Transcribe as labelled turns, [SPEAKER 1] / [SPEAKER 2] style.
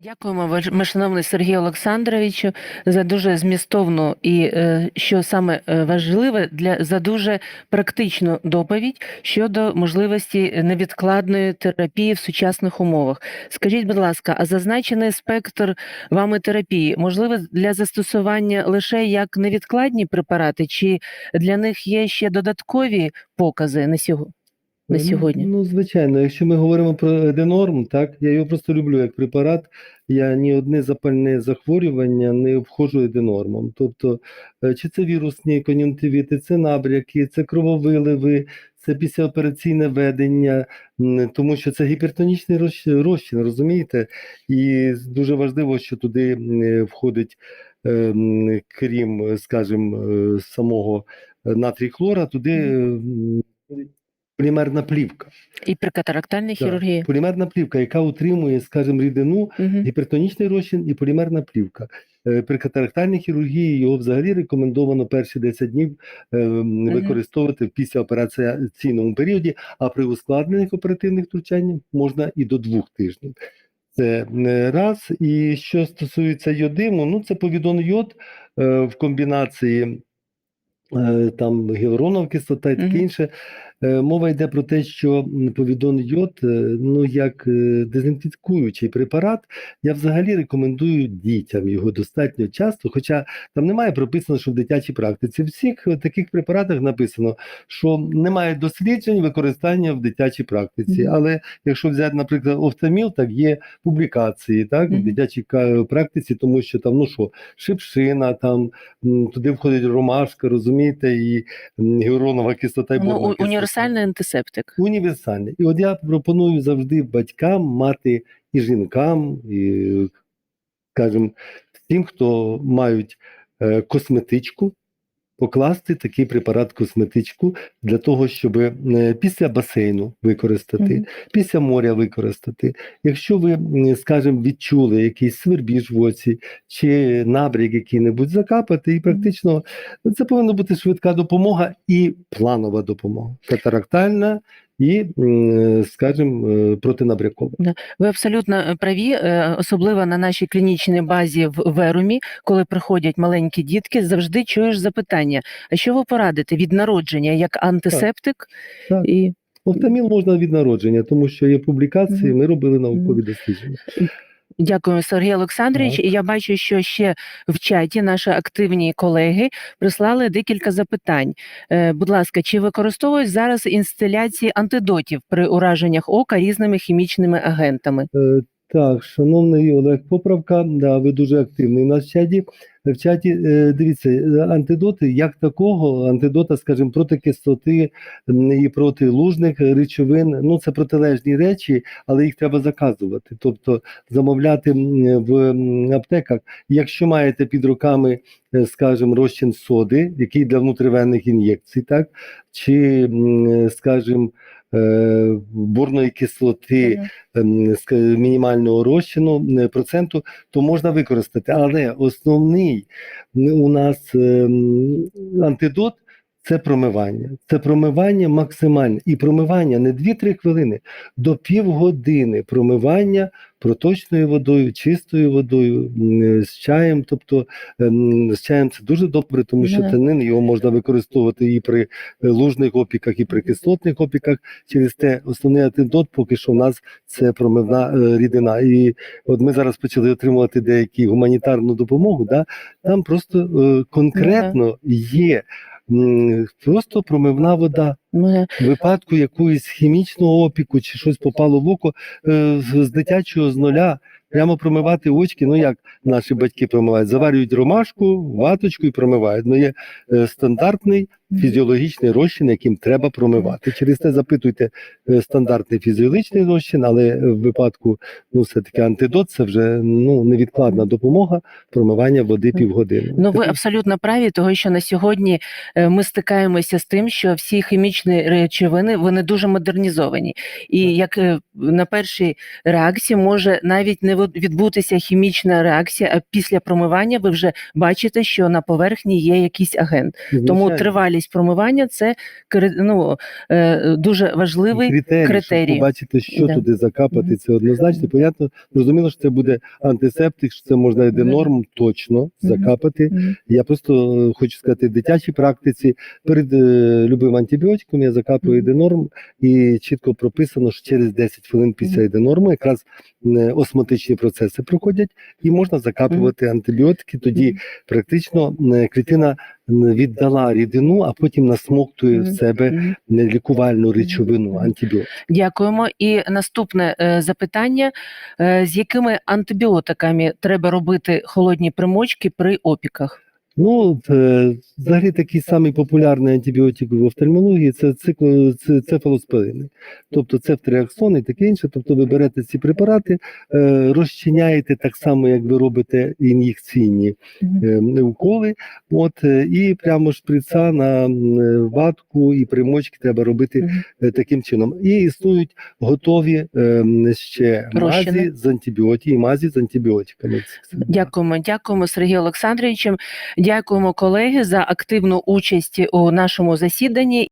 [SPEAKER 1] Дякуємо, ваш- шановний Сергію Олександровичу, за дуже змістовну і е, що саме е, важливе для за дуже практичну доповідь щодо можливості невідкладної терапії в сучасних умовах. Скажіть, будь ласка, а зазначений спектр вами терапії можливо для застосування лише як невідкладні препарати, чи для них є ще додаткові покази на сього- на
[SPEAKER 2] Ну,
[SPEAKER 1] сьогодні?
[SPEAKER 2] Ну, звичайно, якщо ми говоримо про еденорм, так, я його просто люблю як препарат. Я ні одне запальне захворювання не обходжу еденормом. Тобто, е, чи це вірусні кон'юнктивіти, це набряки, це крововиливи, це післяопераційне ведення, тому що це гіпертонічний розчин, розумієте? І дуже важливо, що туди входить, е, крім, скажімо, е, самого натрій хлора, туди полімерна плівка.
[SPEAKER 1] І при катарактальній
[SPEAKER 2] Так,
[SPEAKER 1] хірургії?
[SPEAKER 2] Полімерна плівка, яка утримує, скажімо, рідину,
[SPEAKER 1] Мгм.
[SPEAKER 2] гіпертонічний розчин і полімерна плівка. Е, При катарактальній хірургії його взагалі рекомендовано перші 10 днів е, використовувати в післяопераційному періоді, а при ускладнених оперативних втручаннях можна і до двох тижнів. Це е, раз. І що стосується йодиму, ну це повідон йод в комбінації там гіалуронова кислота і таке інше. Е, Мова йде про те, що повідон йод, е, ну як е, дезінфікуючий препарат, я взагалі рекомендую дітям його достатньо часто, хоча там немає прописано, що в дитячій практиці. В всіх таких препаратах написано, що немає досліджень використання в дитячій практиці.
[SPEAKER 1] Мгм.
[SPEAKER 2] Але якщо взяти, наприклад, офтаміл, так є публікації так, в дитячій практиці, тому що там, ну що, шипшина, там туди входить ромашка, розумієте, і м, гіалуронова кислота і
[SPEAKER 1] Ну,
[SPEAKER 2] борова
[SPEAKER 1] у-
[SPEAKER 2] кислота.
[SPEAKER 1] Універсальний антисептик.
[SPEAKER 2] Універсальний. І от я пропоную завжди батькам мати і жінкам, і, скажімо, всім, хто мають е, косметичку, покласти такий препарат косметичку для того, щоб е, після басейну використати,
[SPEAKER 1] Мгм.
[SPEAKER 2] після моря використати. Якщо ви, скажімо, відчули якийсь свербіж в оці чи набряк який-небудь закапати, і практично це повинна бути швидка допомога і планова допомога. Катарактальна і, скажімо, е, протинабрякова.
[SPEAKER 1] Ви абсолютно е, праві, е, особливо на нашій клінічній базі в Верумі, коли приходять маленькі дітки, завжди чуєш запитання: а що ви порадите від народження як антисептик?
[SPEAKER 2] Так.
[SPEAKER 1] І
[SPEAKER 2] Офтаміл можна від народження, тому що є публікації, ми робили наукові дослідження.
[SPEAKER 1] Дякую, Сергій Олександрович. Я бачу, що ще в чаті наші активні колеги прислали декілька запитань. Е, Будь ласка, чи використовують зараз інсталяції антидотів при ураженнях ока різними хімічними агентами?
[SPEAKER 2] Так, шановний Олег, поправка, да, ви дуже активний у нас в чаті. В чаті, е, дивіться, е, антидоти, як такого, антидота, скажімо, проти кислоти і проти лужних речовин, ну це протилежні речі, але їх треба заказувати, тобто замовляти в аптеках. Якщо маєте під руками, е, скажімо, розчин соди, який для внутривенних ін'єкцій, так, чи, скажімо, е, борної кислоти, ск- мінімального розчину е, проценту, то можна використати. Але основний у нас ем, антидот це промивання. Це промивання максимальне. І промивання не 2-3 хвилини, до півгодини промивання проточною водою, чистою водою, з чаєм. Тобто ем, з чаєм це дуже добре, тому що танин його можна використовувати і при е, лужних опіках, і при кислотних опіках. Через те основний антидот поки що в нас це промивна е, рідина. І от ми зараз почали отримувати деякі гуманітарну допомогу. Да? Там просто е, конкретно є просто промивна вода.
[SPEAKER 1] Ми
[SPEAKER 2] В випадку якоїсь хімічного опіку чи щось попало в око е, з з дитячого з нуля. Прямо промивати очки, ну як наші батьки промивають, заварюють ромашку, ваточку і промивають. Ну є е, стандартний фізіологічний розчин, яким треба промивати. Через те запитуйте е, стандартний фізіологічний розчин, але в випадку ну все таки антидот, це вже ну невідкладна допомога промивання води півгодини.
[SPEAKER 1] Ну, ви абсолютно праві, того що на сьогодні е, ми стикаємося з тим, що всі хімічні речовини вони дуже модернізовані, і як е, на першій реакції може навіть не від- відбутися хімічна реакція, а після промивання ви вже бачите, що на поверхні є якийсь агент. Тому тривалі тривалість промивання це ну, е, дуже важливий
[SPEAKER 2] критерій,
[SPEAKER 1] критерій.
[SPEAKER 2] щоб побачити, що
[SPEAKER 1] Да.
[SPEAKER 2] туди закапати, це однозначно. Понятно, зрозуміло, що це буде антисептик, що це можна
[SPEAKER 1] Ну,
[SPEAKER 2] еденорм точно закапати. Я просто е, хочу сказати, в дитячій практиці перед е, любим антибіотиком я закапую
[SPEAKER 1] Мгм.
[SPEAKER 2] еденорм, і чітко прописано, що через 10 хвилин після
[SPEAKER 1] Мгм.
[SPEAKER 2] еденорму якраз осмотичні процеси проходять, і можна закапувати антибіотики. Тоді практично клітина віддала рідину, а потім насмоктує в себе лікувальну речовину антибіотик.
[SPEAKER 1] Дякуємо. І наступне е, запитання: Е, з якими антибіотиками треба робити холодні примочки при опіках?
[SPEAKER 2] Ну, е, взагалі такий самий популярний антибіотик в офтальмології це цикло, це цефалоспорини. Тобто цефтриаксон і таке інше. Тобто ви берете ці препарати, е, розчиняєте так само, як ви робите ін'єкційні е, уколи. От, і прямо шприца на ватку і примочки треба робити таким чином. І існують готові ще мазі з антибіотиками, мазі з антибіотиками.
[SPEAKER 1] Дякуємо, дякуємо, Сергію Олександровичем. Дякуємо, колеги, за активну участь у нашому засіданні.